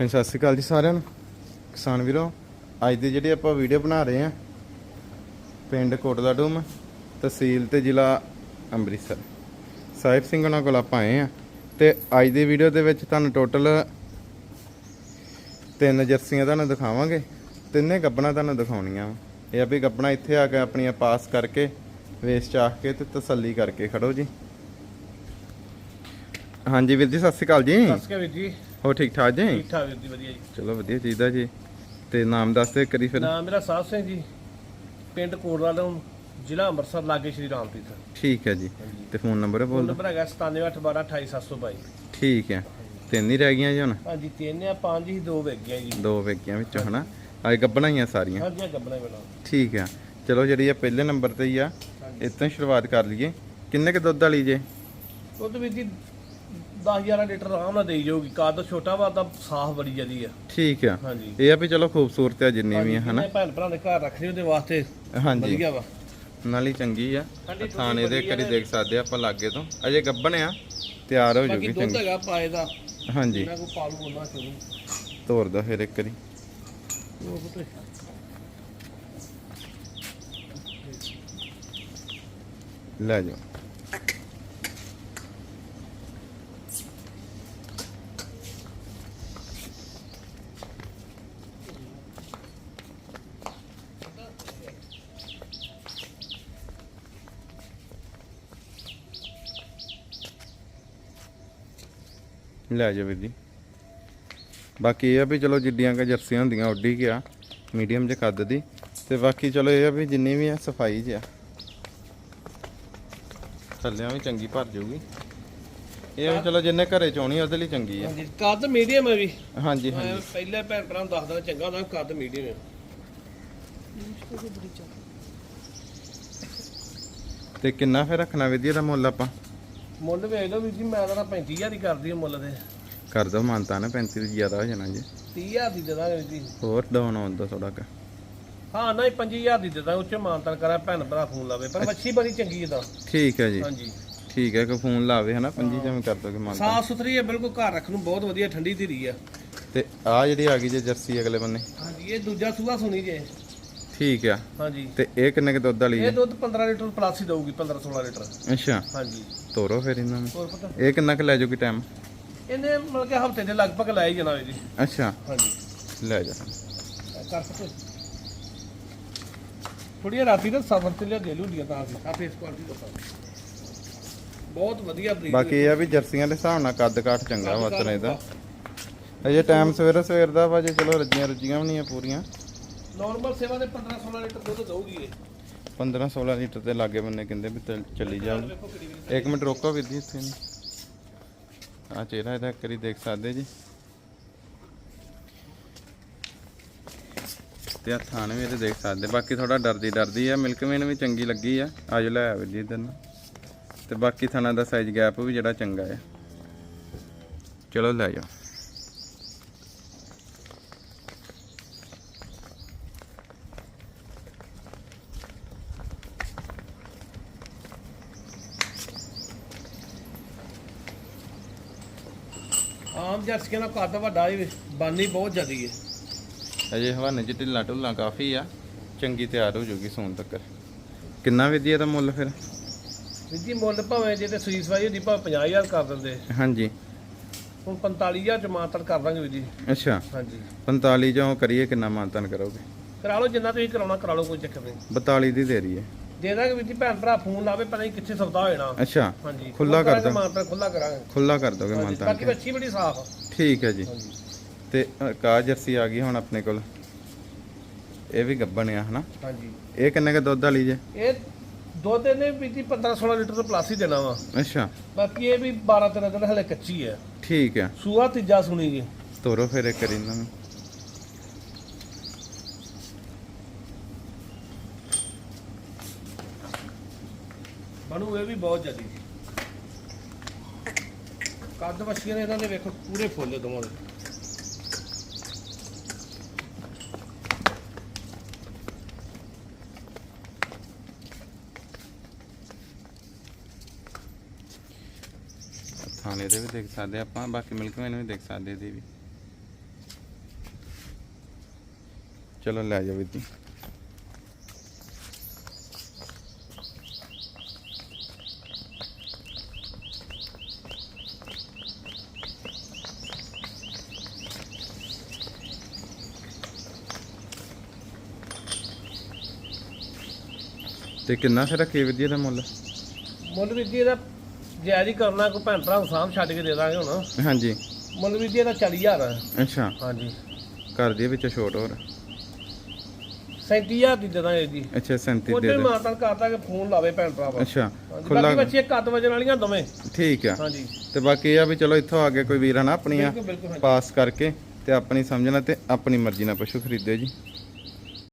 ਹਾਂਜੀ, ਸਤਿ ਸ਼੍ਰੀ ਅਕਾਲ ਜੀ ਸਾਰਿਆਂ ਨੂੰ। ਕਿਸਾਨ ਵੀਰੋ, ਅੱਜ ਦੀ ਜਿਹੜੀ ਆਪਾਂ ਵੀਡੀਓ ਬਣਾ ਰਹੇ ਹਾਂ, ਪਿੰਡ ਕੋਟਲਾ ਡੂਮ, ਤਹਿਸੀਲ ਤੇ ਜ਼ਿਲ੍ਹਾ ਅੰਮ੍ਰਿਤਸਰ। ਸਾਹਿਬ ਸਿੰਘ ਉਹਨਾਂ ਕੋਲ ਆਪਾਂ ਆਏ ਆ ਤੇ ਅੱਜ ਦੀ ਵੀਡੀਓ ਦੇ ਵਿੱਚ ਤੁਹਾਨੂੰ ਟੋਟਲ ਤਿੰਨ ਜਰਸੀਆਂ ਤੁਹਾਨੂੰ ਦਿਖਾਵਾਂਗੇ, ਤਿੰਨੇ ਗੱਬਣਾ ਤੁਹਾਨੂੰ ਦਿਖਾਉਣੀਆਂ ਵਾ। ਇਹ ਆ ਵੀ ਗੱਬਣਾ ਇੱਥੇ ਆ ਕੇ ਆਪਣੀਆਂ ਪਾਸ ਕਰਕੇ ਵੇਸ ਚਾਖ ਕੇ ਤੇ ਤਸੱਲੀ ਕਰਕੇ ਖੜੋ ਜੀ। ਹਾਂਜੀ ਵੀਰ ਜੀ, ਸਤਿ ਸ਼੍ਰੀ ਅਕਾਲ ਜੀ। ਸਤਿ ਸ਼੍ਰੀ ਅਕਾਲ ਵੀਰ ਜੀ। ਹੋ ਠੀਕ ਠਾਕ ਜੀ? ਠੀਕ ਠਾਕ ਵੀਰ ਜੀ ਵਧੀਆ ਜੀ। ਚਲੋ ਵਧੀਆ ਚੀਜ਼ ਜੀ। ਤੇ ਨਾਮ ਦੱਸ ਦੇ ਕਰੀ ਫਿਰ। ਨਾਮ ਮੇਰਾ ਸਾਹਿਬ ਸਿੰਘ ਜੀ ਪਿੰਡ ਕੋਟਲਾ ਤੋਂ ਜ਼ਿਲ੍ਹਾ ਅੰਮ੍ਰਿਤਸਰ ਲਾਗੇ ਸ਼੍ਰੀ ਰਾਮਪ੍ਰੀਤ। ਠੀਕ ਹੈ ਜੀ। ਤੇ ਫੋਨ ਨੰਬਰ ਬੋਲ। ਨੰਬਰ ਹੈਗਾ 9781122722 ਠੀਕ ਹੈ। ਤਿੰਨ ਹੀ ਰਹਿ ਗਈਆਂ ਜੀ ਹੁਣ? ਹਾਂਜੀ ਤਿੰਨ ਆ ਪੰਜ ਹੀ ਦੋ ਵਿਕ ਗਿਆ ਜੀ। ਦੋ ਵੇਗੀਆਂ ਵਿੱਚੋਂ ਹਨਾ? ਅੱਜ ਗੱਬਣਾ ਹੀ ਆ ਸਾਰੀਆਂ। ਹਾਂਜੀ ਆ ਗੱਬਣਾ। ਬਣਾ ਠੀਕ ਆ। ਚਲੋ ਜਿਹੜੀ ਆ ਪਹਿਲੇ ਨੰਬਰ ਤੇ ਹੀ ਆ ਇਤੋਂ ਸ਼ੁਰੂਆਤ ਕਰ ਲਈਏ। ਕਿੰਨੇ ਕ ਦੁੱਧ ਵਾਲੀ ਜੇ? ਦੁੱਧ ਵੀਰ ਜੀ 10 11 ਲੀਟਰ ਆਰਾਮ ਨਾਲ ਦੇਈ ਜਾਊਗੀ। ਕੱਦ ਛੋਟਾ ਵਾ ਤਾਂ ਸਾਫ਼ ਬੜੀ ਜਦੀ ਆ। ਠੀਕ ਆ। ਹਾਂਜੀ। ਇਹ ਆ ਵੀ ਚਲੋ ਖੂਬਸੂਰਤ ਆ ਜਿੰਨੀ ਵੀ ਆ ਹਨਾ? ਭੈਣ ਭਰਾ ਦੇ ਘਰ ਰੱਖਣੀ ਉਹਦੇ ਵਾਸਤੇ ਹਾਂਜੀ। ਵਧੀਆ ਵਾ। ਨਾਲੇ ਚੰਗੀ ਆ। ਥਾਣੇ ਦੇ ਕਰੀ ਦੇਖ ਸਕਦੇ ਆ ਆਪਾਂ ਲਾਗੇ ਤੋਂ। ਅਜੇ ਗੱਬਣ ਆ ਤਿਆਰ ਹੋ ਬਾਕੀ ਜੂਗੀ ਦੁੱਧ ਚੰਗੀ। ਹੈਗਾ ਪਾਏ ਦਾ। ਹਾਂਜੀ। ਇਹਨਾਂ ਕੋ ਪਾਲੂ ਬੋਲਣਾ ਚਾਹੂੰ ਤੋਰ ਦੋ ਫਿਰ ਇੱਕ ਵਾਰੀ। ਲੈ ਜਾਓ। ਲੈ ਜਾਓ ਵੀਰ ਜੀ। ਬਾਕੀ ਇਹ ਆ ਵੀ ਚਲੋ ਜਿੱਡੀਆਂ ਕ ਜਰਸੀਆਂ ਹੁੰਦੀਆਂ ਉੱਡੀ ਗਿਆ ਮੀਡੀਅਮ ਚ ਕੱਦ ਦੀ। ਤੇ ਬਾਕੀ ਚਲੋ ਇਹ ਆ ਵੀ ਜਿੰਨੀ ਵੀ ਆ ਸਫ਼ਾਈ 'ਚ ਆ। ਥੱਲਿਆਂ ਵੀ ਚੰਗੀ ਭਰ ਜਾਊਗੀ। ਇਹ ਵੀ ਚਲੋ ਜਿੰਨੇ ਘਰੇ ਚੋਣੀ ਉਹਦੇ ਲਈ ਚੰਗੀ ਆ। ਹਾਂਜੀ ਕੱਦ ਮੀਡੀਅਮ ਹੈ ਵੀ। ਹਾਂਜੀ ਹਾਂਜੀ। ਪਹਿਲੇ ਭੈਣ ਭਰਾ ਨੂੰ ਦੱਸਦਾ ਚੰਗਾ ਹੁੰਦਾ ਕੱਦ ਮੀਡੀਅਮ ਹੈ ਤੇ ਕਿੰਨਾ ਫਿਰ ਰੱਖਣਾ ਵਿਧੀ ਦਾ ਮੁੱਲ ਆਪਾਂ? ਮੁੱਲ ਵੇਚ ਲਓ ਵੀਰ ਜੀ ਮੈਂ ਤਾਂ 35000 ਦੀ ਕਰਦੀ ਹਾਂ ਮੁੱਲ ਦੇ ਕਰ ਦੋ ਮਾਨਤਾ ਨਾ 35 ਤੋਂ ਜ਼ਿਆਦਾ ਹੋ ਜਾਣਾ ਜੀ। 30000 ਦੀ ਦੇ ਦਾਂਗੇ ਵੀਰ ਜੀ। ਹੋਰ ਡਾਊਨ ਆਉਣ ਦਾ ਥੋੜਾ ਕ। ਹਾਂ ਨਹੀਂ 25000 ਦੀ ਦੇ ਦਾਂਗੇ ਉੱਚੇ ਮਾਨਤਨ ਕਰਾਂ ਭੈਣ ਭਰਾ ਫੋਨ ਲਾਵੇ ਪਰ ਮੱਛੀ ਬੜੀ ਚੰਗੀ ਹੈ ਤਾਂ। ਠੀਕ ਹੈ ਜੀ। ਹਾਂਜੀ। ਠੀਕ ਹੈ ਕਿ ਫੋਨ ਲਾਵੇ ਹਨਾ ਪੰਜੀ ਜਿਵੇਂ ਕਰ ਦੋਗੇ ਮਾਨਤਾ। ਸਾਫ਼ ਸੁਥਰੀ ਹੈ ਬਿਲਕੁਲ ਘਰ ਰੱਖਣ ਨੂੰ ਬਹੁਤ ਵਧੀਆ ਠੰਡੀ ਧੀਰੀ ਆ। ਤੇ ਆ ਜਿਹੜੀ ਆ ਗਈ ਜੇ ਜਰਸੀ ਅਗਲੇ ਬੰਨੇ? ਹਾਂਜੀ ਇਹ ਦੂਜਾ ਸੂਆ ਸੁਣੀ ਜੇ। ਠੀਕ ਆ। ਹਾਂਜੀ। ਤੇ ਇਹ ਕਿੰਨੇ ਕ ਦੁੱਧ ਵਾਲੀ ਇਹ ਹੈ ਦੁੱਧ 15 ਲੀਟਰ ਪਲੱਸ ਹੀ ਦਊਗੀ 15 16 ਲੀਟਰ। ਅੱਛਾ। ਹਾਂਜੀ। ਤੋਰੋ ਫਿਰ ਇਹਨਾਂ ਨੂੰ। ਹੋਰ ਪਤਾ ਇਹ ਕਿੰਨਾ ਕ ਲੈ ਜਾਊਗੀ ਟਾਈਮ ਇਹਨੇ ਮਤਲਬ ਕਿ ਹਫ਼ਤੇ ਦੇ ਲਗਭਗ ਲੈ ਹੀ ਜਾਣਾ ਜੀ। ਅੱਛਾ। ਹਾਂਜੀ। ਲੈ ਜਾ। ਕਰ ਸਕਦੇ। ਥੋੜੀ ਰਾਤੀ ਨਾ ਸਫਰ ਤੇ ਲਿਆ ਦੇ ਲੂੰਡੀਆਂ ਤਾਂ ਆ ਫੇਸ ਕੁਆਲਿਟੀ ਦਾ ਬਹੁਤ ਵਧੀਆ ਬਰੀਡ ਬਾਕੀ ਇਹ ਆ ਵੀ ਜਰਸੀਆਂ ਦੇ ਹਿਸਾਬ ਨਾਲ ਕੱਦ ਕਾਠ ਚੰਗਾ ਵਤਨੇ ਦਾ ਅਜੇ ਟਾਈਮ ਸਵੇਰੇ ਸਵੇਰ ਦਾ ਵਾ ਜੇ ਚਲੋ ਰੱਜੀਆਂ ਰੁੱਜੀਆਂ ਵੀ ਨਹੀਂ ਆ ਪੂਰੀਆਂ। ਨਾਰਮਲ ਸੇਵਾ ਦੇ 15 16 ਲੀਟਰ ਦੁੱਧ ਦਊਗੀ ਇਹ। 15 16 ਲੀਟਰ ਦੇ ਲਾਗੇ ਬੰਨੇ ਕਹਿੰਦੇ ਵੀ ਚੱਲ- ਚੱਲੀ ਜਾਊਗੀ ਇੱਕ ਮਿੰਟ ਰੋਕੋ ਵੀਰ ਜੀ ਇੱਥੇ। ਆ ਚਿਹਰਾ ਇਹਦਾ ਕਰੀ ਦੇਖ ਸਕਦੇ ਜੀ। ਤੇ ਆ ਥਾਣੇ ਵੀ ਇਹਦੇ ਦੇਖ ਸਕਦੇ। ਬਾਕੀ ਥੋੜਾ ਡਰਦੀ ਡਰਦੀ ਆ। ਮਿਲਕਮੈਨ ਵੀ ਚੰਗੀ ਲੱਗੀ ਆ। ਅੱਜ ਲੈ ਆ ਆਵੇ ਜੀ ਇਧਰ ਨੂੰ। ਤੇ ਬਾਕੀ ਥਾਣਾ ਦਾ ਸਾਈਜ਼ ਗੈਪ ਵੀ ਜਿਹੜਾ ਚੰਗਾ ਆ। ਚਲੋ ਲੈ ਜਾਓ। ਆਮ ਜਰਸੀਆਂ ਦਾ ਕੱਦ ਵੱਡਾ ਹੀ ਬਾਨੀ ਬਹੁਤ ਜ਼ਿਆਦੀ ਹੈ। ਅਜੇ ਹਵਾਨੇ ਚ ਢਿੱਲਾ ਢੁੱਲਾ ਕਾਫੀ ਆ ਚੰਗੀ ਤਿਆਰ ਹੋ ਜਾਊਗੀ ਸੌਣ ਤੱਕ ਕਿੰਨਾ ਵਿਧੀ ਦਾ ਮੁੱਲ ਫਿਰ? ਵੀਰ ਜੀ ਮੁੱਲ ਭਾਵੇਂ ਜੇ ਤੇ ਸੂਈ ਸਵਾਈ ਹੁੰਦੀ ਭਾਵੇਂ 50000 ਕਰ ਦਿੰਦੇ। ਹਾਂਜੀ। ਹੁਣ 45000 ਚ ਮਾਤਰ ਕਰ ਦਾਂਗੇ ਵੀਰ ਜੀ। ਅੱਛਾ। ਹਾਂਜੀ। 45 ਚੋਂ ਕਰੀਏ ਕਿੰਨਾ ਮਾਨਤਨ ਕਰੋਗੇ? ਕਰਾ ਲਓ ਜਿੰਨਾ ਤੁਸੀਂ ਕਰਾਉਣਾ ਕਰਾ ਲਓ ਕੋਈ ਚੱਕਰ ਨਹੀਂ। 42 ਦੀ ਦੇ ਰਹੀ ਹੈ ਦੇ ਦਾਂਗੇ ਵੀਰ ਜੀ ਭੈਣ ਭਰਾ ਫੋਨ ਲਾਵੇ ਪਤਾ ਨਹੀਂ ਕਿੱਥੇ ਸੌਦਾ ਹੋ ਜਾਣਾ। ਅੱਛਾ ਹਾਂਜੀ। ਖੁੱਲਾ ਕਰ ਦਾਂ। ਮਾਤਰ ਖੁੱਲਾ ਕਰਾਂਗੇ। ਖੁੱਲਾ ਕਰ ਦੋਗੇ ਹਾਂਜੀ, ਮਾਨਤਨ ਬਾਕੀ ਬੱਚੀ ਬੜੀ ਸਾਫ਼ ਠੀਕ ਹੈ ਜੀ। ਹਾਂਜੀ। ਤੇ ਕਾ ਜਰਸੀ ਆ ਗਈ ਹੁਣ ਆਪਣੇ ਕੋਲ? ਇਹ ਵੀ ਗੱਬਣ ਆ ਹਨਾ? ਹਾਂਜੀ। ਇਹ ਕਿੰਨੇ ਕ ਦੁੱਧ ਵਾਲੀ ਜੇ? ਇਹ ਦੁੱਧ ਇਹਨੇ ਵੀ ਜੀ 15 16 ਲੀਟਰ ਤੋਂ ਪਲੱਸ ਹੀ ਦੇਣਾ ਵਾ। ਅੱਛਾ। ਬਾਕੀ ਇਹ ਵੀ 12 13 ਦਿਨ ਹਲੇ ਕੱਚੀ ਹੈ। ਠੀਕ ਹੈ। ਸੂਆ ਤੀਜਾ ਸੁਣੀ ਜੀ। ਤੋਰੋ ਫਿਰ ਇੱਕ ਇਹਨਾਂ ਨੂੰ ਬਣੂ ਇਹ ਵੀ ਬਹੁਤ ਜਲਦੀ ਜੀ ਕੱਦ ਵਛੀਆਂ ਨੇ ਇਹਨਾਂ ਦੇ, ਵੇਖੋ, ਪੂਰੇ ਫੁੱਲ ਦੋਵਾਂ ਦੇ। ਥਾਣੇ ਦੇ ਵੀ ਦੇਖ ਸਕਦੇ ਆਪਾਂ, ਬਾਕੀ ਮਿਲਕ ਮੈਨ ਵੀ ਦੇਖ ਸਕਦੇ ਇਹਦੇ ਵੀ। ਚਲੋ, ਲੈ ਜਾਓ ਵੀਰ ਜੀ। ਤੇ ਕਿੰਨਾ ਫਿਰ ਰੱਖੇ ਜੀ ਇਹਦਾ ਮੁੱਲ? ਮੁੱਲ ਵੀ ਜੀ ਇਹਦਾ ਜਾਇਜ਼ ਹੀ ਕਰਨਾ ਕੋਈ ਭੈਣ ਭਰਾ ਨੂੰ ਸਾਂਭ ਛੱਡ ਕੇ ਦੇ ਦਾਂਗੇ ਹੁਣ। ਹਾਂਜੀ। ਮੁੱਲ ਵੀ ਜੀ ਇਹਦਾ 40000 ਹੈ ਅੱਛਾ। ਹਾਂਜੀ। ਕਰ ਦਈਏ ਵਿੱਚ ਛੋਟ ਹੋਰ? 37000 ਦੀ ਦੇ ਦਾਂਗੇ ਜੀ। ਅੱਛਾ 37 ਉਹਦੇ ਦੇ ਦੇ। ਮਾਤਾ ਕਰਦਾ ਕਿ ਫੋਨ ਲਾਵੇ ਭੈਣ ਭਰਾ ਵਾ ਅੱਛਾ ਖੁੱਲਾ ਬਾਕੀ ਬੱਚੇ ਕੱਦ ਵਜਣ ਵਾਲੀਆਂ ਦੋਵੇਂ। ਠੀਕ ਆ। ਹਾਂਜੀ। ਤੇ ਬਾਕੀ ਇਹ ਆ ਵੀ ਚਲੋ ਇੱਥੋਂ ਆ ਕੇ ਕੋਈ ਵੀਰ ਹਨਾ ਆਪਣੀਆਂ ਬਿਲਕੁਲ ਬਿਲਕੁਲ ਹਾਂਜੀ। ਪਾਸ ਕਰਕੇ ਤੇ ਆਪਣੀ ਸਮਝਣਾ ਤੇ ਆਪਣੀ ਮਰਜ਼ੀ ਨਾਲ ਪਸ਼ੂ ਖਰੀਦਿਓ ਜੀ।